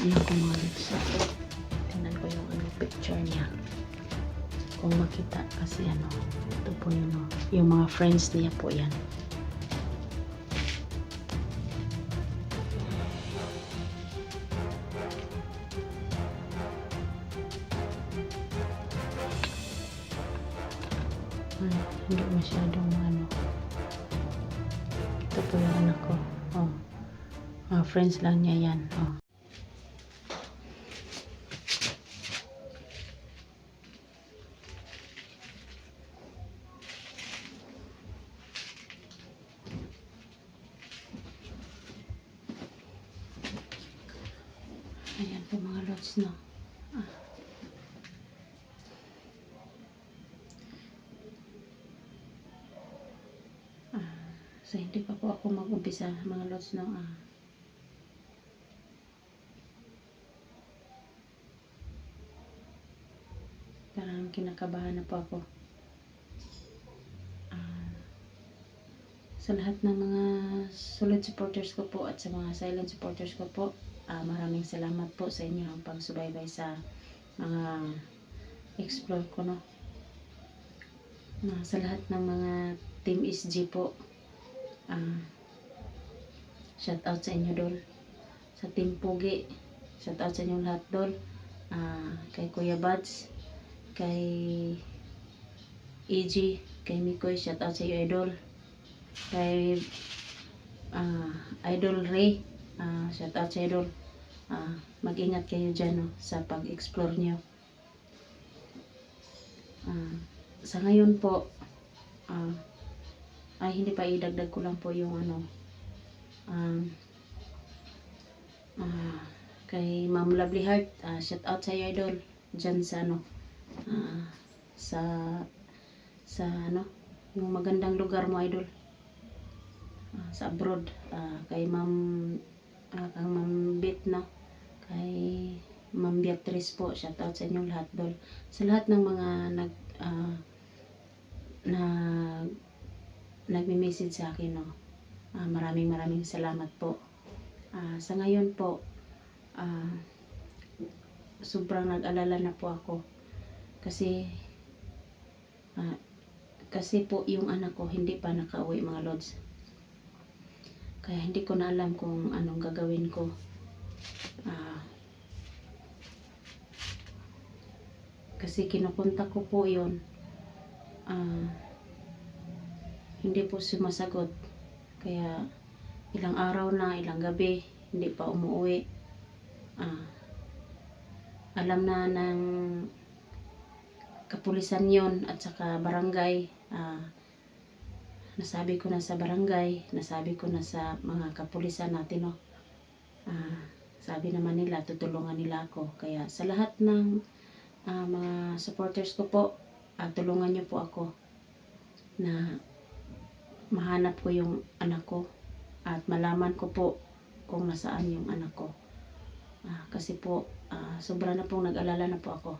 anak ko mga lods. Tingnan ko yung ano, picture niya. Kung makita kasi ano, ito po yun, no? yung mga friends niya po yan. Ay, hindi masyadong ano. Ito po yung anak ko. Oh. Mga friends lang niya yan. Oh. Ayan po mga lods, no? Ah. So hindi pa po ako mag-umpisa mga lods, no? Ah. Parang kinakabahan na po ako. Ah, sa lahat ng mga solid supporters ko po at sa mga silent supporters ko po, ah, maraming salamat po sa inyo ang pagsubaybay sa mga explore ko, no? Na, sa lahat ng mga Team SG po, ah, shout out sa inyo, Dol. Sa Team Pugi, shout out sa inyo lahat, Dol. Ah, kay Kuya Buds, kay EG, kay Mikoy, shout out sa iyo, Idol. Kay ah, Idol Ray, ah, shout out sa Idol. Ah, mag-ingat kayo dyan no, sa pag-explore nyo. Ah, sa ngayon po, ah, ay hindi pa idagdag ko lang po yung ano, um, ah, kay Ma'am Lovely Heart, ah, shout out sa iyo, Idol, dyan sa ano, ah, sa sa ano, yung magandang lugar mo, Idol. Ah, sa abroad, ah, kay Ma'am ah, kang Ma'am Bit, no? Kay Ma'am Beatrice po, shout out sa inyong lahat, Dol. Sa lahat ng mga nag ah, na nagme-message sa akin, no? Ah, maraming maraming salamat po. Ah, sa ngayon po, ah, sobrang nag-alala na po ako. Kasi, ah, kasi po yung anak ko hindi pa nakauwi mga lods. Kaya hindi ko na alam kung anong gagawin ko. Ah, kasi kinukontak ko po yun. Ah, hindi po sumasagot. Kaya ilang araw na, ilang gabi, hindi pa umuwi. Ah, alam na ng kapulisan yon at saka barangay. Ah, nasabi ko na sa barangay, nasabi ko na sa mga kapulisan natin, no. Ah, sabi naman nila, tutulungan nila ako. Kaya sa lahat ng ah, mga supporters ko po, ah, tulungan niyo po ako na mahanap ko yung anak ko at malaman ko po kung nasaan yung anak ko. Ah, kasi po, ah, sobra na pong nag-alala na po ako.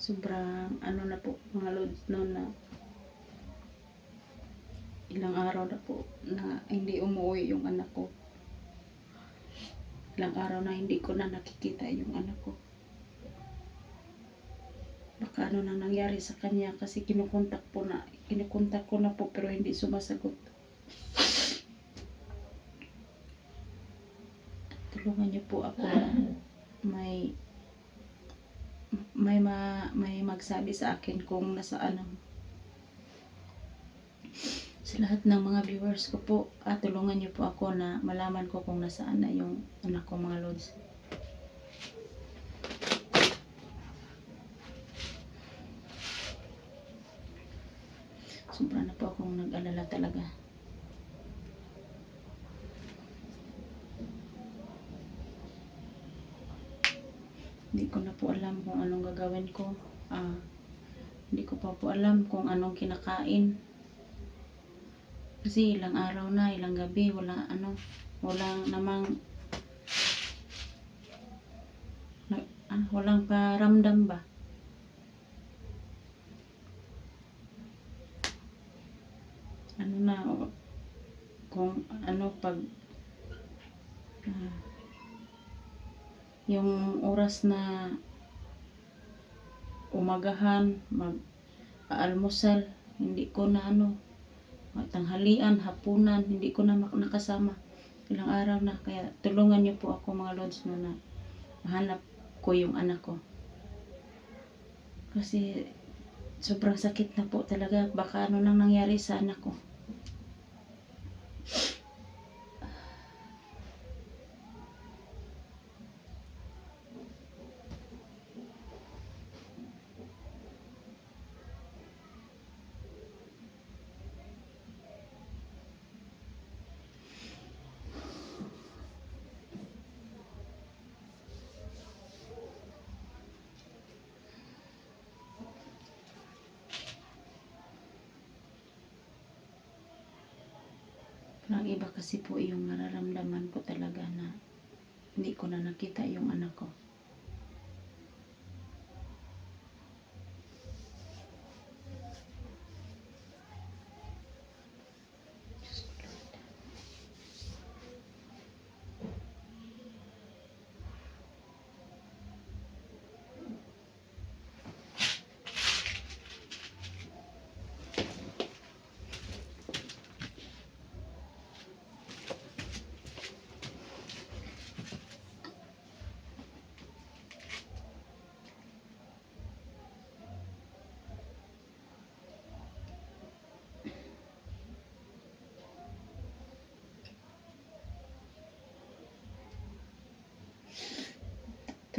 Sobrang ano na po mga lods noon na ilang araw na po na hindi umuwi yung anak ko. Ilang araw na hindi ko na nakikita yung anak ko. Baka ano nang nangyari sa kanya kasi kinukontak po na, kinukontak ko na po pero hindi sumasagot. Tulungan niyo po ako may may ma, may magsabi sa akin kung nasaan ang sa lahat ng mga viewers ko po, at tulungan niyo po ako na malaman ko kung nasaan na yung anak ko mga lods. Sobra na po akong nag-alala talaga. Hindi ko na po alam kung anong gagawin ko. Ah, hindi ko pa po alam kung anong kinakain. Kasi ilang araw na, ilang gabi, wala ano, walang namang na, ah, walang paramdam ba? na kung ano pag ah, yung oras na umagahan mag almusal hindi ko na ano tanghalian hapunan hindi ko na nakasama. Ilang araw na kaya tulungan niyo po ako mga lods no na mahanap ko yung anak ko. Kasi sobrang sakit na po talaga. Baka ano nang nangyari sa anak ko Parang iba kasi po yung nararamdaman ko talaga na hindi ko na nakita yung anak ko.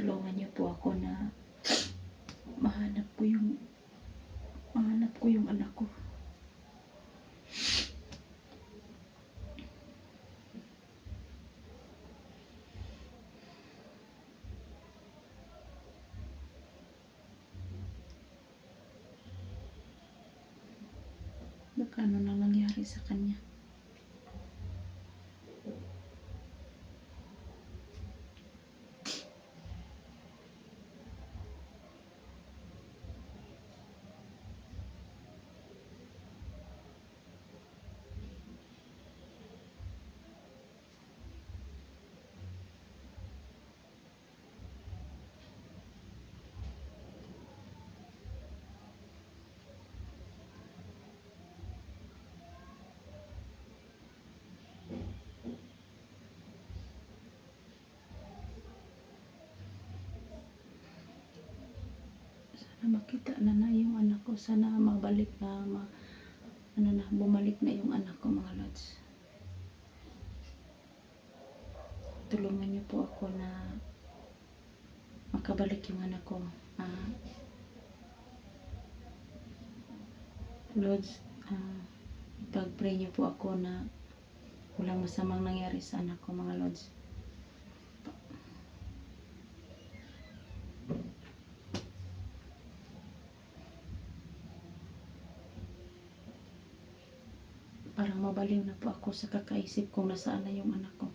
Tulungan niyo po ako na mahanap ko yung mahanap ko yung anak ko. Baka ano na nangyari sa kanya. Sana makita na na yung anak ko. Sana mabalik na, ma, ano na, bumalik na yung anak ko mga lods. Tulungan niyo po ako na makabalik yung anak ko. Ah, Lods, ah, pag-pray niyo po ako na walang masamang nangyari sa anak ko mga Lods. Parang mabaliw na po ako sa kakaisip kung nasaan na yung anak ko.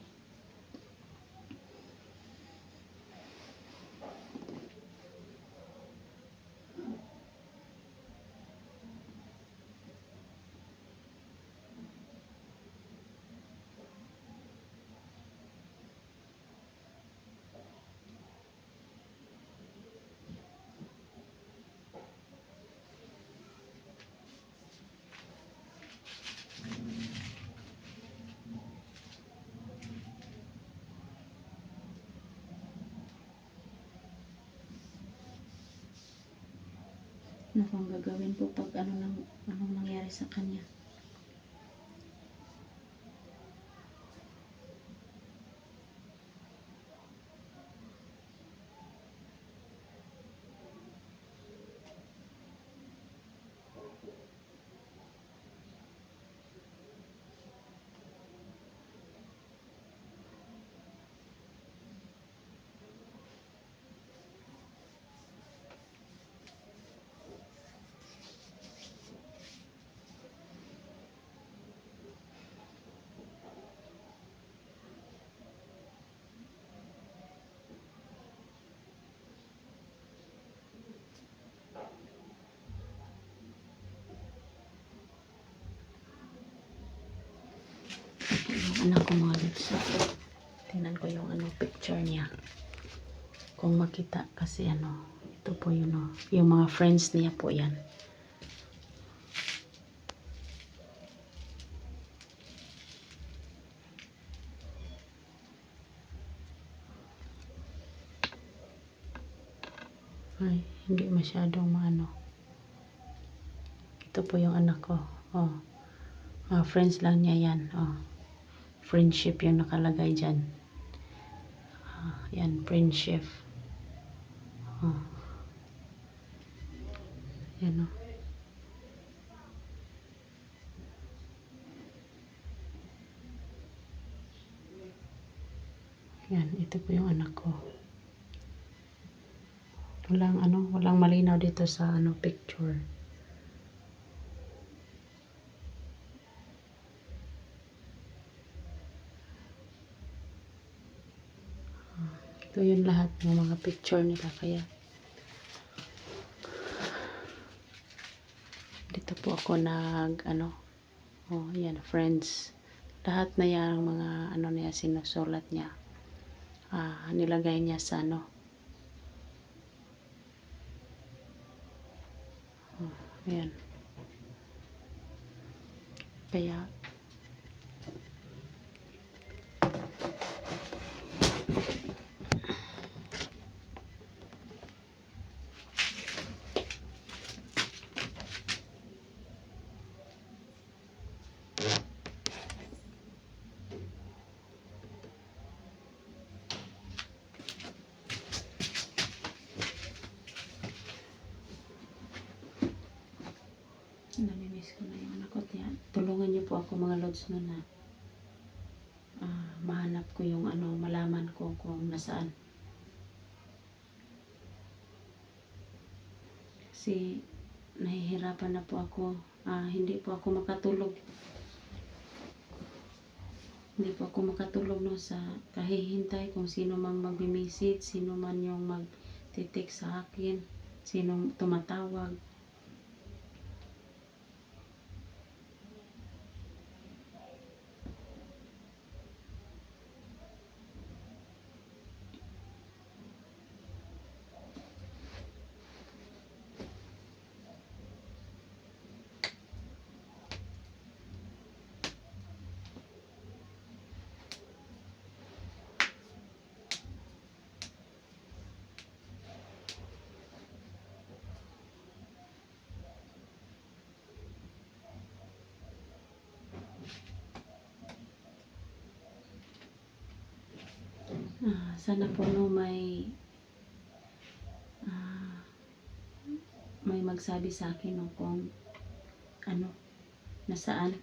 Ano kung gagawin po pag ano nang anong nangyari sa kanya? Tingnan ko mga lips. Ko yung ano, picture niya. Kung makita kasi ano, ito po yun oh, yung mga friends niya po yan. Ay, hindi masyadong maano. Ito po yung anak ko. Oh. Mga friends lang niya yan. Oh. Friendship yung nakalagay dyan. Ah, yan, friendship. Oh. Yan oh. Yan, ito po yung anak ko. Walang ano, walang malinaw dito sa ano picture. Ito yun lahat ng mga picture nila. Kaya dito po ako nag ano oh yan friends. Lahat na yan mga ano niya sinusulat niya. Ah, nilagay niya sa ano oh, ayan. Kaya Namimiss ko na yung anak ko. Tiyan. Ako mga lods no na ah, mahanap ko yung ano, malaman ko kung nasaan. Kasi nahihirapan na po ako. Ah, hindi po ako makatulog. Hindi po ako makatulog no sa kahihintay kung sino mang magbi-message, sino man yung magtitik sa akin, sinong tumatawag. Ah, sana po no may ah, may magsabi sa akin no kung ano nasaan.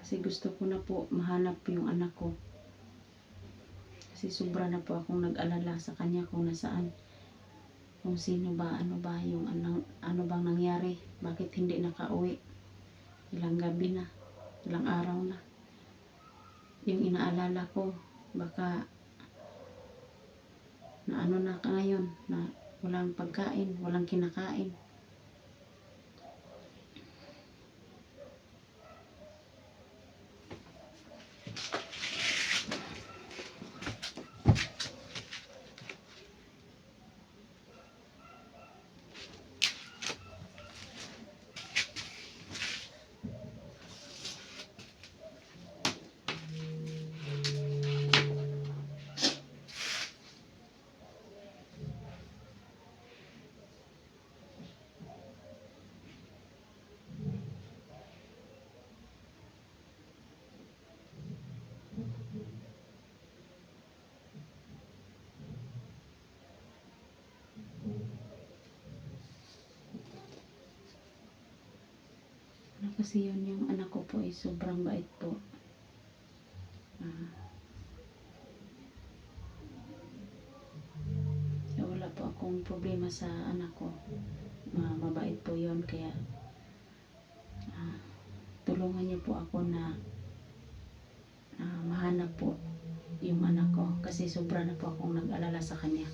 Kasi gusto ko na po mahanap yung anak ko. Kasi sobra na po akong nag-alala sa kanya kung nasaan. Kung sino ba ano ba yung anong, ano bang nangyari. Bakit hindi nakauwi? Ilang gabi na ilang araw na yung inaalala ko baka na ano na ka ngayon na walang pagkain, walang kinakain. Ano kasi yun yung anak ko po ay sobrang bait po. Ah. Wala po akong problema sa anak ko. Ma mabait po yun kaya ah, tulungan niyo po ako na ah, mahanap po yung anak ko kasi sobra na po akong nag-alala sa kanya.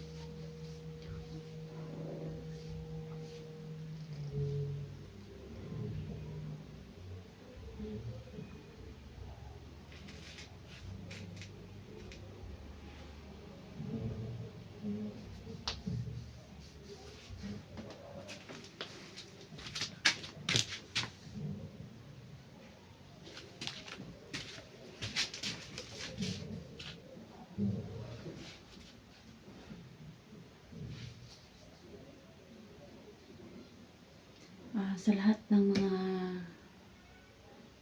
Sa lahat ng mga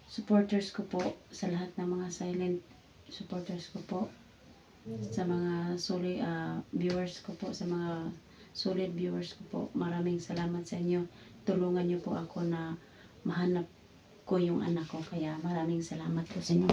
supporters ko po, sa lahat ng mga silent supporters ko po, sa mga solid viewers ko po, sa mga solid viewers ko po, maraming salamat sa inyo. Tulungan niyo po ako na mahanap ko yung anak ko. Kaya maraming salamat po sa inyo.